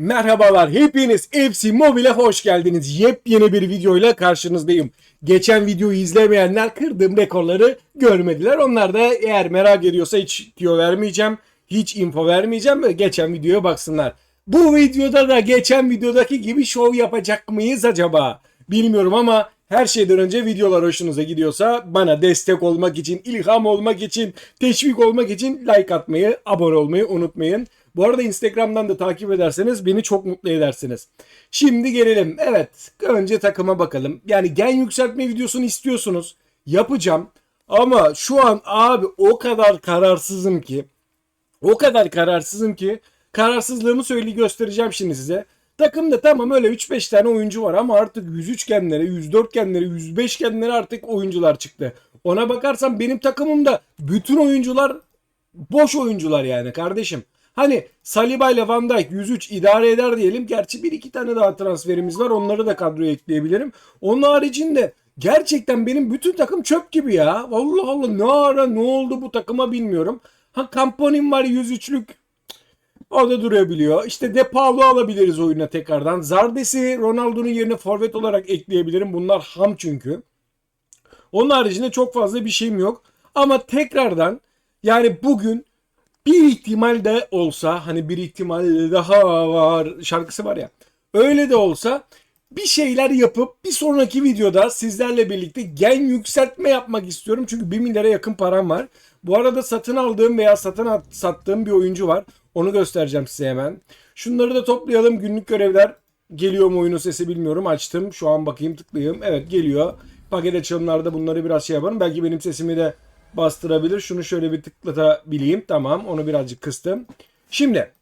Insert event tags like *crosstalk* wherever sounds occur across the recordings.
Merhabalar hepiniz FC Mobile'e hoş geldiniz. Yepyeni bir videoyla karşınızdayım. Geçen videoyu izlemeyenler kırdığım rekorları görmediler. Onlar da eğer merak ediyorsa hiç diyor vermeyeceğim. Hiç info vermeyeceğim ve geçen videoya baksınlar. Bu videoda da geçen videodaki gibi şov yapacak mıyız acaba? Bilmiyorum ama her şeyden önce videolar hoşunuza gidiyorsa bana destek olmak için, ilham olmak için, teşvik olmak için like atmayı, abone olmayı unutmayın. Bu arada Instagram'dan da takip ederseniz beni çok mutlu edersiniz. Şimdi gelelim. Evet, önce takıma bakalım. Yani gen yükseltme videosunu istiyorsunuz. Yapacağım. Ama şu an abi o kadar kararsızım ki o kadar kararsızım ki kararsızlığımı söyle göstereceğim şimdi size. Takımda tamam öyle 3-5 tane oyuncu var ama artık 103 genlere, 104 genlere, 105 genlere artık oyuncular çıktı. Ona bakarsam benim takımımda bütün oyuncular boş oyuncular yani kardeşim. Hani Saliba ile Van Dijk 103 idare eder diyelim. Gerçi bir iki tane daha transferimiz var. Onları da kadroya ekleyebilirim. Onun haricinde gerçekten benim bütün takım çöp gibi ya. Allah Allah ne ara ne oldu bu takıma bilmiyorum. Ha Campo'nin var 103'lük. O da durabiliyor. İşte De Paulo alabiliriz oyuna tekrardan. Zardes'i Ronaldo'nun yerine forvet olarak ekleyebilirim. Bunlar ham çünkü. Onun haricinde çok fazla bir şeyim yok. Ama tekrardan yani bugün bir ihtimal de olsa hani bir ihtimal daha var şarkısı var ya. Öyle de olsa bir şeyler yapıp bir sonraki videoda sizlerle birlikte gen yükseltme yapmak istiyorum. Çünkü 1 milyara yakın param var. Bu arada satın aldığım veya satın at- sattığım bir oyuncu var. Onu göstereceğim size hemen. Şunları da toplayalım. Günlük görevler geliyor mu oyunun sesi bilmiyorum. Açtım. Şu an bakayım tıklayayım. Evet geliyor. Paket açılımlarda bunları biraz şey yaparım. Belki benim sesimi de bastırabilir. Şunu şöyle bir tıklatabileyim. Tamam. Onu birazcık kıstım. Şimdi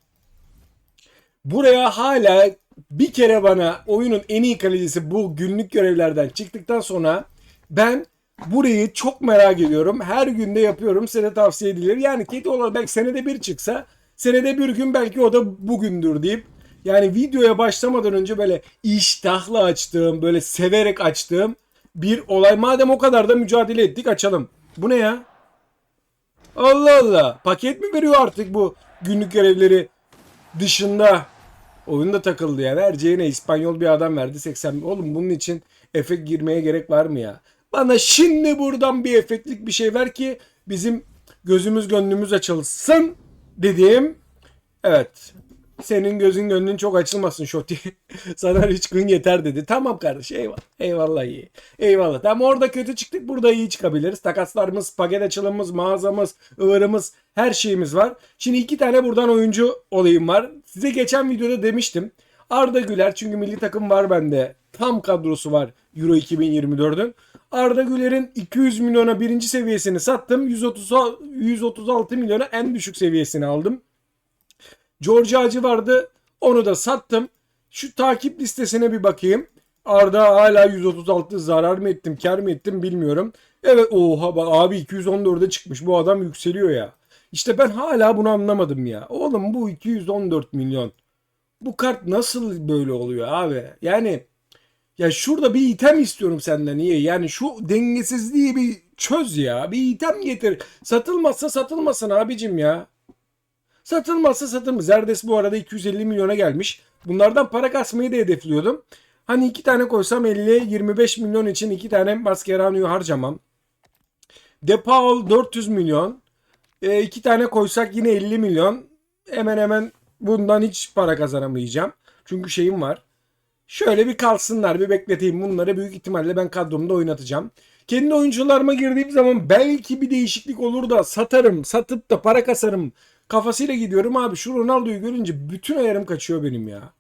buraya hala bir kere bana oyunun en iyi kalecisi bu günlük görevlerden çıktıktan sonra ben burayı çok merak ediyorum. Her günde yapıyorum. Size tavsiye edilir. Yani kedi olarak belki senede bir çıksa senede bir gün belki o da bugündür deyip yani videoya başlamadan önce böyle iştahla açtığım, böyle severek açtığım bir olay. Madem o kadar da mücadele ettik açalım. Bu ne ya? Allah Allah. Paket mi veriyor artık bu günlük görevleri dışında? Oyunda takıldı ya. Vereceğine İspanyol bir adam verdi 80. Oğlum bunun için efekt girmeye gerek var mı ya? Bana şimdi buradan bir efektlik bir şey ver ki bizim gözümüz gönlümüz açılsın dediğim. Evet. Senin gözün gönlün çok açılmasın Şoti. *laughs* Sana üç gün yeter dedi. Tamam kardeş eyvallah. Eyvallah iyi. Eyvallah. Tamam orada kötü çıktık burada iyi çıkabiliriz. Takaslarımız, paket açılımımız, mağazamız, ıvırımız her şeyimiz var. Şimdi iki tane buradan oyuncu olayım var. Size geçen videoda demiştim. Arda Güler çünkü milli takım var bende. Tam kadrosu var Euro 2024'ün. Arda Güler'in 200 milyona birinci seviyesini sattım. 130, 136 milyona en düşük seviyesini aldım. George Hacı vardı. Onu da sattım. Şu takip listesine bir bakayım. Arda hala 136 zarar mı ettim kar mı ettim bilmiyorum. Evet oha bak abi 214'e çıkmış bu adam yükseliyor ya. İşte ben hala bunu anlamadım ya. Oğlum bu 214 milyon. Bu kart nasıl böyle oluyor abi? Yani ya şurada bir item istiyorum senden niye? Yani şu dengesizliği bir çöz ya. Bir item getir. Satılmazsa satılmasın abicim ya. Satılmazsa satılmaz. Zerdes bu arada 250 milyona gelmiş. Bunlardan para kasmayı da hedefliyordum. Hani iki tane koysam 50-25 milyon için iki tane Mascherano'yu harcamam. De Paul 400 milyon. E, iki tane koysak yine 50 milyon. Hemen hemen bundan hiç para kazanamayacağım. Çünkü şeyim var. Şöyle bir kalsınlar bir bekleteyim bunları büyük ihtimalle ben kadromda oynatacağım. Kendi oyuncularıma girdiğim zaman belki bir değişiklik olur da satarım satıp da para kasarım kafasıyla gidiyorum abi şu Ronaldo'yu görünce bütün ayarım kaçıyor benim ya.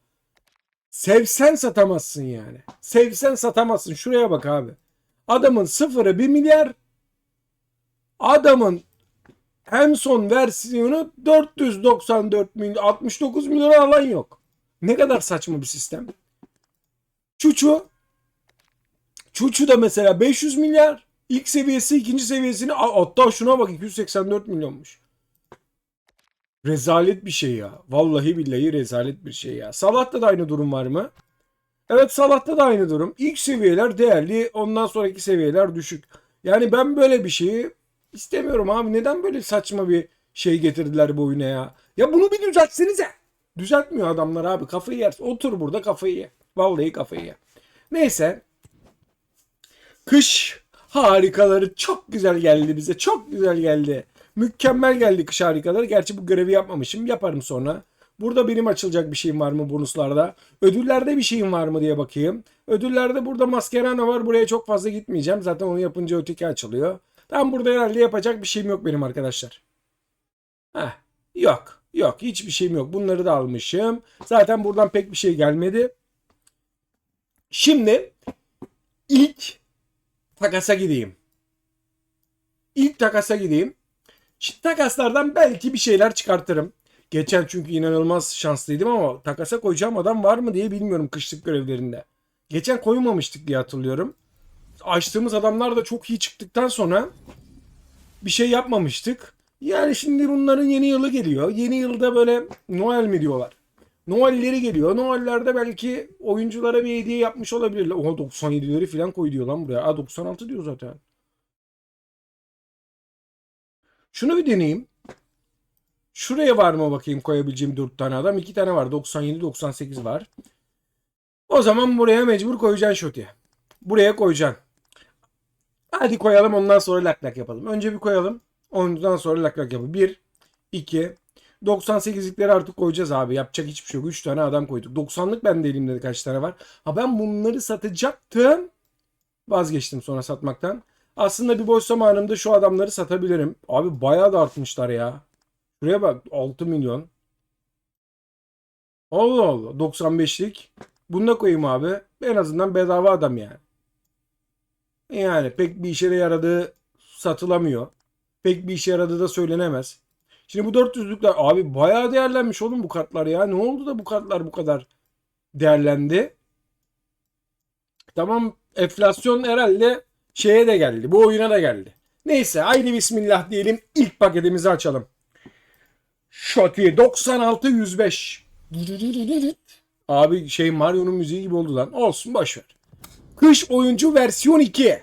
Sevsen satamazsın yani. Sevsen satamazsın. Şuraya bak abi. Adamın sıfırı 1 milyar. Adamın en son versiyonu 494 milyon 69 milyon alan yok. Ne kadar saçma bir sistem. Çuçu Çuçu da mesela 500 milyar. İlk seviyesi ikinci seviyesini hatta şuna bak 284 milyonmuş. Rezalet bir şey ya. Vallahi billahi rezalet bir şey ya. Salah'ta da aynı durum var mı? Evet Salah'ta da aynı durum. İlk seviyeler değerli ondan sonraki seviyeler düşük. Yani ben böyle bir şeyi istemiyorum abi. Neden böyle saçma bir şey getirdiler bu oyuna ya? Ya bunu bir düzeltsenize. Düzeltmiyor adamlar abi. Kafayı yersin. Otur burada kafayı ye. Vallahi kafayı ye. Neyse. Kış harikaları çok güzel geldi bize. Çok güzel geldi. Mükemmel geldi kış harikaları. Gerçi bu görevi yapmamışım. Yaparım sonra. Burada benim açılacak bir şeyim var mı bonuslarda? Ödüllerde bir şeyim var mı diye bakayım. Ödüllerde burada maskerana var. Buraya çok fazla gitmeyeceğim. Zaten onu yapınca öteki açılıyor. Tam burada herhalde yapacak bir şeyim yok benim arkadaşlar. Heh, yok. Yok. Hiçbir şeyim yok. Bunları da almışım. Zaten buradan pek bir şey gelmedi. Şimdi ilk takasa gideyim. İlk takasa gideyim. Takaslardan belki bir şeyler çıkartırım. Geçen çünkü inanılmaz şanslıydım ama takasa koyacağım adam var mı diye bilmiyorum kışlık görevlerinde. Geçen koymamıştık diye hatırlıyorum. Açtığımız adamlar da çok iyi çıktıktan sonra bir şey yapmamıştık. Yani şimdi bunların yeni yılı geliyor. Yeni yılda böyle Noel mi diyorlar. Noel'leri geliyor. Noel'lerde belki oyunculara bir hediye yapmış olabilirler. Oha 97'leri falan koy diyor lan buraya. Aa 96 diyor zaten. Şunu bir deneyeyim. Şuraya var mı bakayım koyabileceğim 4 tane adam. 2 tane var. 97, 98 var. O zaman buraya mecbur koyacaksın şoti. Buraya koyacaksın. Hadi koyalım ondan sonra lak lak yapalım. Önce bir koyalım. Ondan sonra lak lak yapalım. 1, 2, 98'likleri artık koyacağız abi. Yapacak hiçbir şey yok. 3 tane adam koyduk. 90'lık bende elimde kaç tane var. Ha ben bunları satacaktım. Vazgeçtim sonra satmaktan. Aslında bir boş zamanımda şu adamları satabilirim. Abi bayağı da artmışlar ya. Şuraya bak 6 milyon. Allah Allah 95'lik. Bunu da koyayım abi. En azından bedava adam yani. Yani pek bir işe yaradığı satılamıyor. Pek bir işe yaradığı da söylenemez. Şimdi bu 400'lükler abi bayağı değerlenmiş oğlum bu kartlar ya. Ne oldu da bu kartlar bu kadar değerlendi? Tamam enflasyon herhalde şeye de geldi. Bu oyuna da geldi. Neyse haydi bismillah diyelim. İlk paketimizi açalım. Shotty 96 105. Abi şey Mario'nun müziği gibi oldu lan. Olsun boş ver. Kış oyuncu versiyon 2.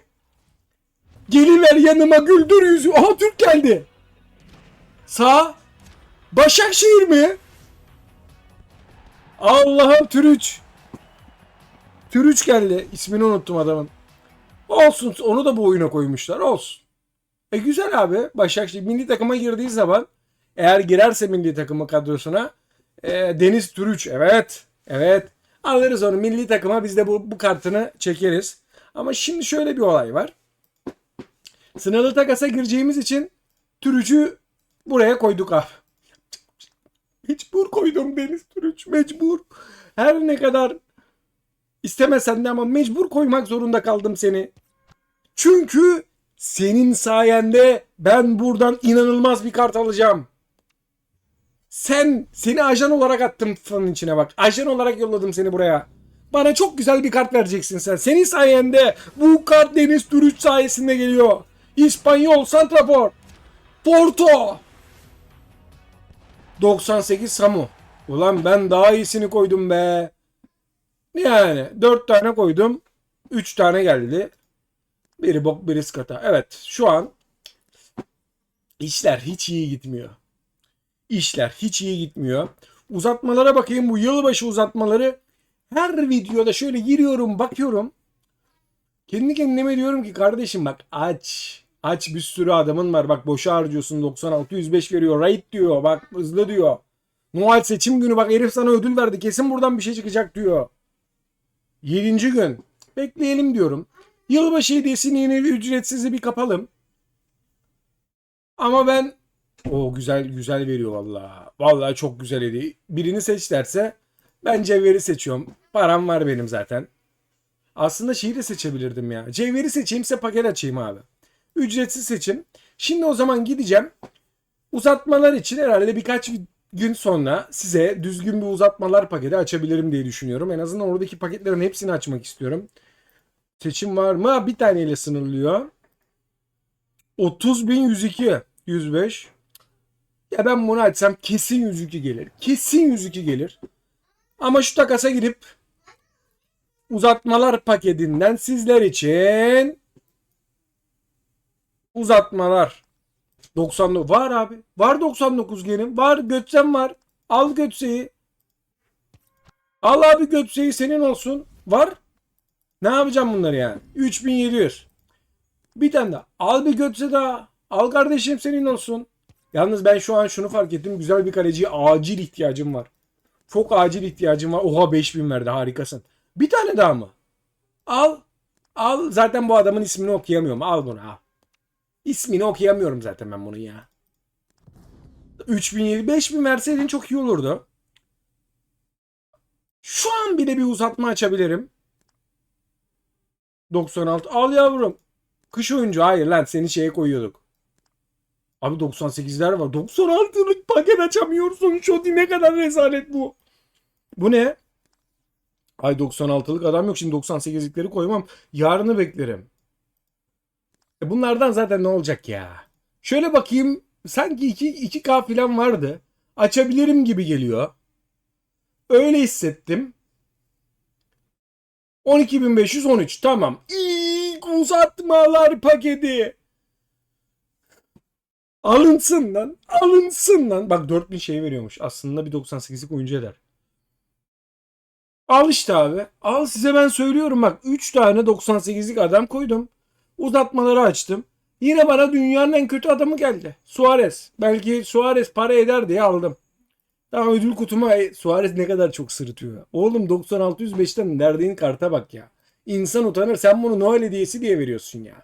Geliver yanıma güldür yüzü. Aha Türk geldi. Sağ. Başakşehir mi? Allah'ım Türüç. Türüç geldi. İsmini unuttum adamın. Olsun onu da bu oyuna koymuşlar. Olsun. E güzel abi. Başakşehir milli takıma girdiği zaman eğer girerse milli takımı kadrosuna e, Deniz Türüç. Evet. Evet. Alırız onu milli takıma biz de bu, bu kartını çekeriz. Ama şimdi şöyle bir olay var. Sınırlı takasa gireceğimiz için Türüç'ü buraya koyduk abi. Mecbur koydum Deniz Türüç. Mecbur. Her ne kadar istemesen de ama mecbur koymak zorunda kaldım seni. Çünkü senin sayende ben buradan inanılmaz bir kart alacağım. Sen seni ajan olarak attım fanın içine bak. Ajan olarak yolladım seni buraya. Bana çok güzel bir kart vereceksin sen. Senin sayende bu kart Deniz Türüç sayesinde geliyor. İspanyol Santrafor. Porto. 98 Samu. Ulan ben daha iyisini koydum be. Yani 4 tane koydum. 3 tane geldi. Biri bok biri skata. Evet şu an işler hiç iyi gitmiyor. İşler hiç iyi gitmiyor. Uzatmalara bakayım bu yılbaşı uzatmaları. Her videoda şöyle giriyorum bakıyorum. Kendi kendime diyorum ki kardeşim bak aç. Aç bir sürü adamın var. Bak boşa harcıyorsun 96 105 veriyor. Raid diyor. Bak hızlı diyor. Noel seçim günü bak herif sana ödül verdi. Kesin buradan bir şey çıkacak diyor. 7. gün. Bekleyelim diyorum. Yılbaşı hediyesini yine ücretsiz bir kapalım. Ama ben o güzel güzel veriyor vallahi. Vallahi çok güzel hediye. Birini seç derse ben Cevher'i seçiyorum. Param var benim zaten. Aslında şeyi de seçebilirdim ya. Cevher'i seçeyimse paket açayım abi. Ücretsiz seçim. Şimdi o zaman gideceğim. Uzatmalar için herhalde birkaç gün sonra size düzgün bir uzatmalar paketi açabilirim diye düşünüyorum. En azından oradaki paketlerin hepsini açmak istiyorum. Seçim var mı? Bir taneyle sınırlıyor. 30.102 105. Ya ben bunu açsam kesin 102 gelir. Kesin 102 gelir. Ama şu takasa girip uzatmalar paketinden sizler için uzatmalar 99 var abi. Var 99 genim. Var Götsem var. Al Götse'yi. Al abi götseyi senin olsun. Var. Ne yapacağım bunları yani? 3700. Bir tane daha. Al bir götse daha. Al kardeşim senin olsun. Yalnız ben şu an şunu fark ettim. Güzel bir kaleciye acil ihtiyacım var. Çok acil ihtiyacım var. Oha 5000 verdi harikasın. Bir tane daha mı? Al. Al. Zaten bu adamın ismini okuyamıyorum. Al bunu al. İsmini okuyamıyorum zaten ben bunun ya. 3000 5000 verseydin çok iyi olurdu. Şu an bile bir uzatma açabilirim. 96. Al yavrum. Kış oyuncu. Hayır lan seni şeye koyuyorduk. Abi 98'ler var. 96'lık paket açamıyorsun. Şoti ne kadar rezalet bu. Bu ne? Ay 96'lık adam yok. Şimdi 98'likleri koymam. Yarını beklerim. E bunlardan zaten ne olacak ya? Şöyle bakayım. Sanki 2, 2K falan vardı. Açabilirim gibi geliyor. Öyle hissettim. 12.513 tamam. İlk uzatmalar paketi. Alınsın lan. Alınsın lan. Bak 4000 şey veriyormuş. Aslında bir 98'lik oyuncu eder. Al işte abi. Al size ben söylüyorum bak. 3 tane 98'lik adam koydum. Uzatmaları açtım. Yine bana dünyanın en kötü adamı geldi. Suarez. Belki Suarez para eder diye aldım. Tamam ödül kutuma e, Suarez ne kadar çok sırıtıyor. Oğlum 9605'ten verdiğin karta bak ya. İnsan utanır. Sen bunu Noel hediyesi diye veriyorsun ya.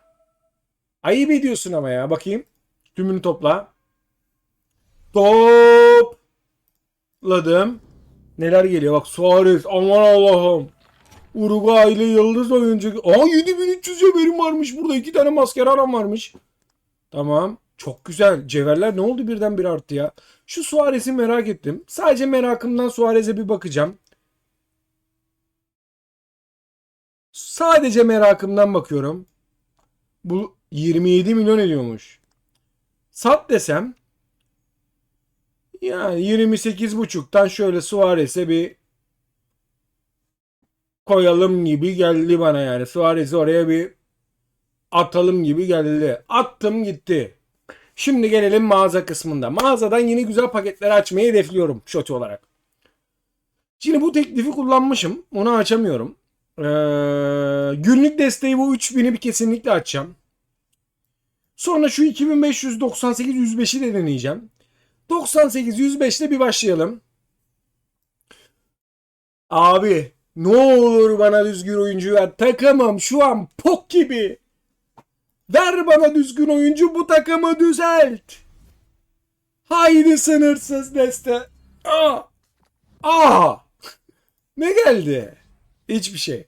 Ayıp ediyorsun ama ya. Bakayım. Tümünü topla. Topladım. Neler geliyor? Bak Suarez. Aman Allah'ım. Uruguaylı yıldız oyuncu. Aa 7300 cevherim varmış burada. iki tane maskara aram varmış. Tamam. Çok güzel. Cevherler ne oldu birden bir arttı ya. Şu Suarez'i merak ettim. Sadece merakımdan Suarez'e bir bakacağım. Sadece merakımdan bakıyorum. Bu 27 milyon ediyormuş. Sat desem yani 28,5'tan şöyle Suarez'e bir koyalım gibi geldi bana yani. Suarez'i oraya bir atalım gibi geldi. Attım gitti. Şimdi gelelim mağaza kısmında. Mağazadan yine güzel paketleri açmayı hedefliyorum şoti olarak. Şimdi bu teklifi kullanmışım. Onu açamıyorum. Ee, günlük desteği bu 3000'i bir kesinlikle açacağım. Sonra şu 2598 105'i de deneyeceğim. 98 105'te bir başlayalım. Abi ne olur bana düzgün oyuncu ver. Takamam şu an pok gibi. Ver bana düzgün oyuncu bu takımı düzelt. Haydi sınırsız deste. Aa! Aa! Ne geldi? Hiçbir şey.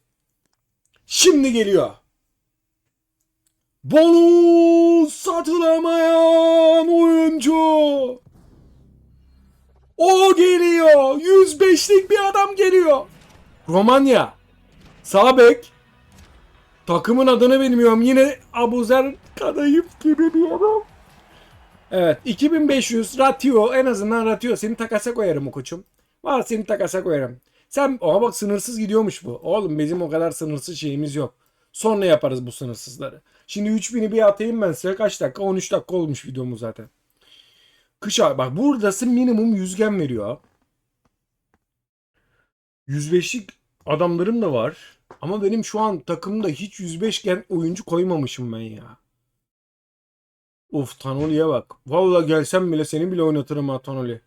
Şimdi geliyor. Bonus satılamayan oyuncu. O geliyor. 105'lik bir adam geliyor. Romanya. Sağ bek. Takımın adını bilmiyorum. Yine Abuzer Kadayıf gibi bir adam. Evet. 2500 Ratio. En azından Ratio. Seni takasa koyarım koçum. Var seni takasa koyarım. Sen oha bak sınırsız gidiyormuş bu. Oğlum bizim o kadar sınırsız şeyimiz yok. Sonra yaparız bu sınırsızları. Şimdi 3000'i bir atayım ben size. Kaç dakika? 13 dakika olmuş videomuz zaten. Kış. Bak buradası minimum yüzgen veriyor. 105'lik adamlarım da var. Ama benim şu an takımda hiç 105 gen oyuncu koymamışım ben ya. Of Tanoli'ye bak. Vallahi gelsem bile seni bile oynatırım ha Tanoli.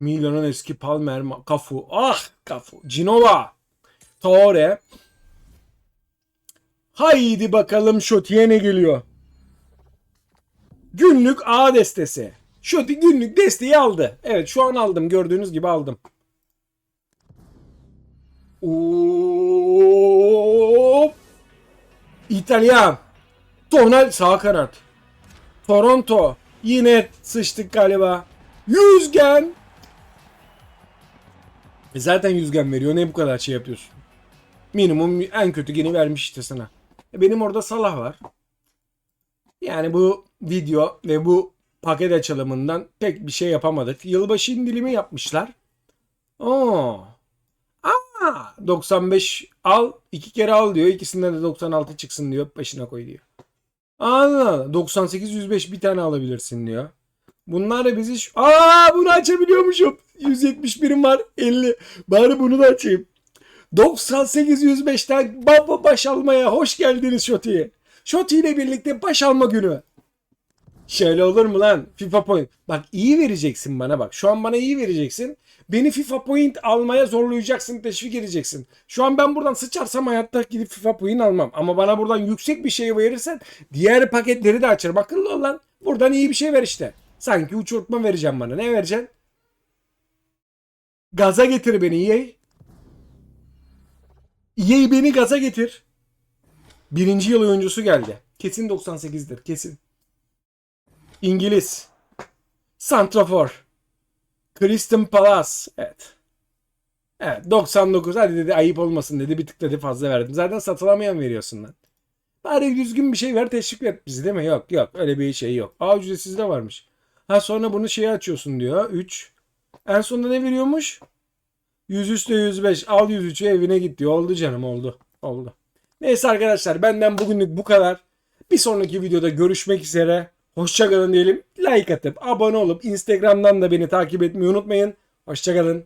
Milan'ın eski Palmer, Cafu. Ah Cafu. Cinova. Torre. Haydi bakalım Şoti'ye ne geliyor? Günlük A destesi. Şoti günlük desteği aldı. Evet şu an aldım. Gördüğünüz gibi aldım. Hop. İtalyan. Tonal sağ kanat. Toronto. Yine sıçtık galiba. Yüzgen. E zaten yüzgen veriyor. Ne bu kadar şey yapıyorsun? Minimum en kötü gene vermiş işte sana. E benim orada Salah var. Yani bu video ve bu paket açılımından pek bir şey yapamadık. Yılbaşı indilimi yapmışlar. Oo. Aa, 95 al, iki kere al diyor. İkisinden de 96 çıksın diyor. Başına koy diyor. Aa, 98 105 bir tane alabilirsin diyor. Bunlar da bizi... şu- Aa bunu açabiliyormuşum. 171'im var 50. Bari bunu da açayım. 98 105'ten baba baş almaya hoş geldiniz Şoti'ye. Şoti ile birlikte baş alma günü. Şöyle olur mu lan? FIFA point. Bak iyi vereceksin bana bak. Şu an bana iyi vereceksin. Beni FIFA point almaya zorlayacaksın, teşvik edeceksin. Şu an ben buradan sıçarsam hayatta gidip FIFA point almam. Ama bana buradan yüksek bir şey verirsen diğer paketleri de açarım. Akıllı ol lan. Buradan iyi bir şey ver işte. Sanki uçurtma vereceğim bana. Ne vereceksin? Gaza getir beni EA. EA beni gaza getir. Birinci yıl oyuncusu geldi. Kesin 98'dir. Kesin. İngiliz. Santrafor. Kristen Palace. Evet. Evet 99 hadi dedi ayıp olmasın dedi bir tık dedi fazla verdim. Zaten satılamayan veriyorsun lan. Bari düzgün bir şey ver teşvik et bizi değil mi? Yok yok öyle bir şey yok. Aa ücretsiz de varmış. Ha sonra bunu şeye açıyorsun diyor. 3. En sonunda ne veriyormuş? 100 üstte 105 al 103'ü evine git diyor. Oldu canım oldu. Oldu. Neyse arkadaşlar benden bugünlük bu kadar. Bir sonraki videoda görüşmek üzere. Hoşçakalın diyelim. Like atıp abone olup Instagram'dan da beni takip etmeyi unutmayın. Hoşçakalın.